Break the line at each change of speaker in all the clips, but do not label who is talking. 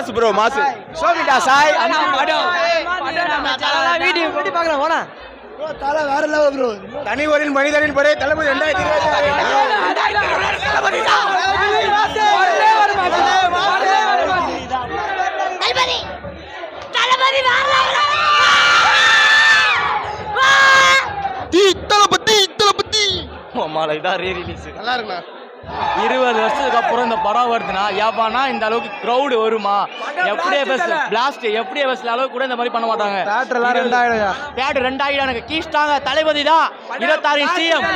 மாசு ப்ரோ மாசு.
சோமிட்டா சாய் அண்ணா படம் வீடியோ வீடியோ பார்க்கலாம் போனா
தலை வேற லெவல் ப்ரோ
தனி ஒரின் மனிதனின் படை தளபதி ரெண்டாயிரத்தி
தளபதி தளபதி
தளபதி தளபதி
மாலை இதான் ரீ ரிலீஸ்
நல்லா இருக்குண்ணா.
இருபது வருஷத்துக்கு அப்புறம் இந்த படம் வருதுன்னா ஏப்பானா இந்த அளவுக்கு க்ரௌடு வருமா? எப்படியே பஸ் பிளாஸ்ட் எப்படியே பஸ்ல அளவுக்கு கூட இந்த மாதிரி பண்ண மாட்டாங்க.
தேட்டர்லாம் ரெண்டாயிரம்
தேட்டர் ரெண்டாயிரம் எனக்கு. கீழ்ட்டாங்க தளபதி தான். இருபத்தாறு சிஎம்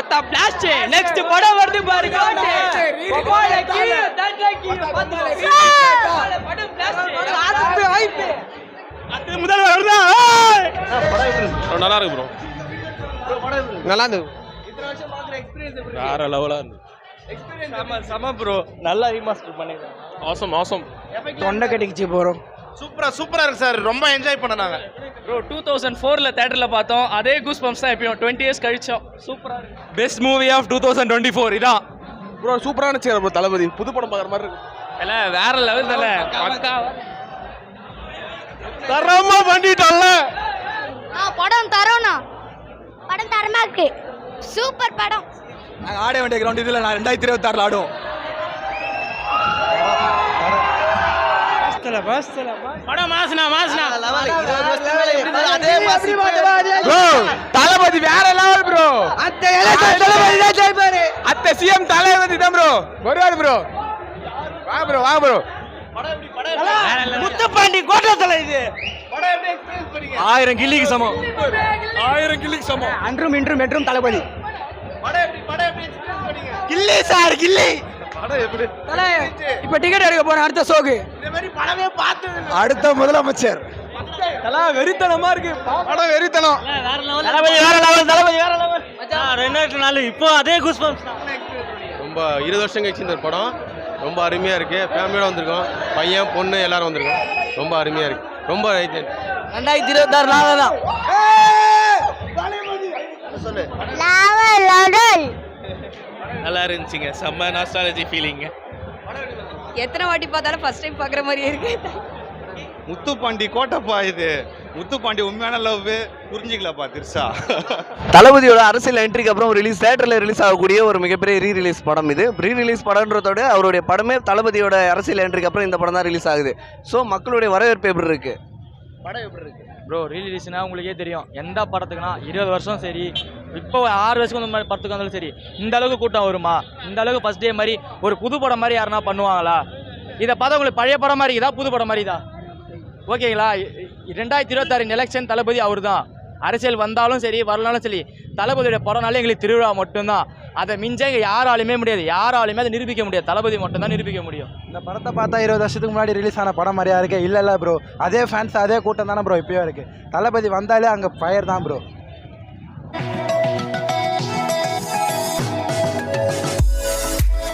ஒத்தா பிளாஸ்ட் நெக்ஸ்ட் படம் வருது பாருங்க முதல்வர் வருதா
நல்லா இருக்கு ப்ரோ
நல்லா இருந்தது
வேற லெவலா இருந்து
செம செம ப்ரோ நல்லா ரீமாஸ்டர் பண்ணிருக்காங்க.
ஆசம் ஆசம்
தொண்டை கட்டிக்கிச்சு போறோம்
சூப்பரா சூப்பரா இருக்கு சார் ரொம்ப என்ஜாய் பண்ண நாங்க
ப்ரோ டூ தௌசண்ட் ஃபோரில் தேட்டரில் பார்த்தோம். அதே கூஸ் பம்ப்ஸ் தான் எப்பயும் டுவெண்ட்டி இயர்ஸ் கழிச்சோம். சூப்பராக இருக்கு.
Best movie of two thousand twenty four இதான்.
ப்ரோ சூப்பரா இருந்துச்சு ப்ரோ தளபதி. புது படம் பார்க்குற மாதிரி இருக்கு.
இல்லை வேற லெவல் தல பக்கா
தரமா பண்ணிட்டோம்ல
படம் தரோண்ணா. படம் தரமா இருக்கு. சூப்பர் படம்.
நாங்கள் ஆட வேண்டிய கிரவுண்ட் இதில் நான் ரெண்டாயிரத்தி இருபத்தாறில் ஆடுவோம்.
தளபதி வேற லெவல் ப்ரோ அத்தை தளபதி தான் ஜெயிப்பாரு அத்தை சிஎம் தளபதி தான் ப்ரோ வருவாரு ப்ரோ வா ப்ரோ வா ப்ரோ
முத்துப்பாண்டி கோட்டத்தில் இது. ஆயிரம் கில்லிக்கு சமம்.
ஆயிரம் கிளிக்கு சமம்.
அன்றும் இன்றும் என்றும் தளபதி.
கில்லி சார் கில்லி.
படம் எப்படி?
இப்ப டிக்கெட் எடுக்க போறேன் அடுத்த ஷோக்கு
அடுத்த முதலமைச்சர்.
வெறித்தனமா இருக்கு.
படம் வெறித்தனம்.
ரெண்டாயிரத்தி நாலு இப்போ அதே கூஸ்
ரொம்ப இருபது வருஷம் கழிச்சு இந்த படம். ரொம்ப அருமையா இருக்கு. ஃபேமிலியோட வந்திருக்கோம். பையன் பொண்ணு எல்லாரும் வந்திருக்கோம். ரொம்ப அருமையா இருக்கு. ரொம்ப
ரெண்டாயிரத்தி இருபத்தாறு நாள் தான்
லெவல் லெவல்
நல்லா இருந்துச்சுங்க செம்ம நாஸ்டாலஜி ஃபீலிங்
எத்தனை வாட்டி பார்த்தாலும் ஃபர்ஸ்ட் டைம் பார்க்குற மாதிரியே இருக்கு.
முத்துப்பாண்டி கோட்டப்பா இது. முத்துப்பாண்டி உண்மையான லவ் புரிஞ்சிக்கலப்பா திருசா
தளபதியோட அரசியல் என்ட்ரிக்கு அப்புறம் ரிலீஸ் தேட்டரில் ரிலீஸ் ஆகக்கூடிய ஒரு மிகப்பெரிய ரீ ரிலீஸ் படம் இது. ரீ ரிலீஸ் படம்ன்றதோட அவருடைய படமே தளபதியோட அரசியல் என்ட்ரிக்கு அப்புறம் இந்த படம் தான் ரிலீஸ் ஆகுது. ஸோ மக்களுடைய வரவேற்பு எப்படி இருக்கு? படம் எப்படி இருக்கு?
ப்ரோ ரீலீஸ்னா உங்களுக்கே தெரியும். எந்த படத்துக்குனா இருபது வருஷம் சரி இப்போ ஆறு வருஷத்துக்கு வந்து படத்துக்கு வந்தாலும் சரி இந்த அளவுக்கு கூட்டம் வருமா? இந்த அளவுக்கு ஃபர்ஸ்ட் டே மாதிரி ஒரு புது படம் மாதிரி யாருனா பண்ணுவாங்களா? இதை பார்த்தா உங்களுக்கு பழைய படம் மாதிரி இதா புது படம் மாதிரி தான் ஓகேங்களா? ரெண்டாயிரத்தி இருபத்தாறு எலெக்ஷன் தளபதி அவர் தான் அரசியல் வந்தாலும் சரி வரலாலும் சரி தளபதியோட படம்னாலே எங்களுக்கு திருவிழா மட்டும்தான். அதை மிஞ்ச யாராலுமே முடியாது. யாராலுமே அதை நிரூபிக்க முடியாது. தளபதி மட்டும்தான் நிரூபிக்க முடியும்.
இந்த படத்தை பார்த்தா இருபது வருஷத்துக்கு முன்னாடி ரிலீஸ் ஆன படம் மாதிரியா இருக்கு? இல்லை இல்லை ப்ரோ அதே ஃபேன்ஸ் அதே கூட்டம் தானே ப்ரோ இப்பயும் இருக்கு. தளபதி வந்தாலே அங்கே ஃபயர் தான் ப்ரோ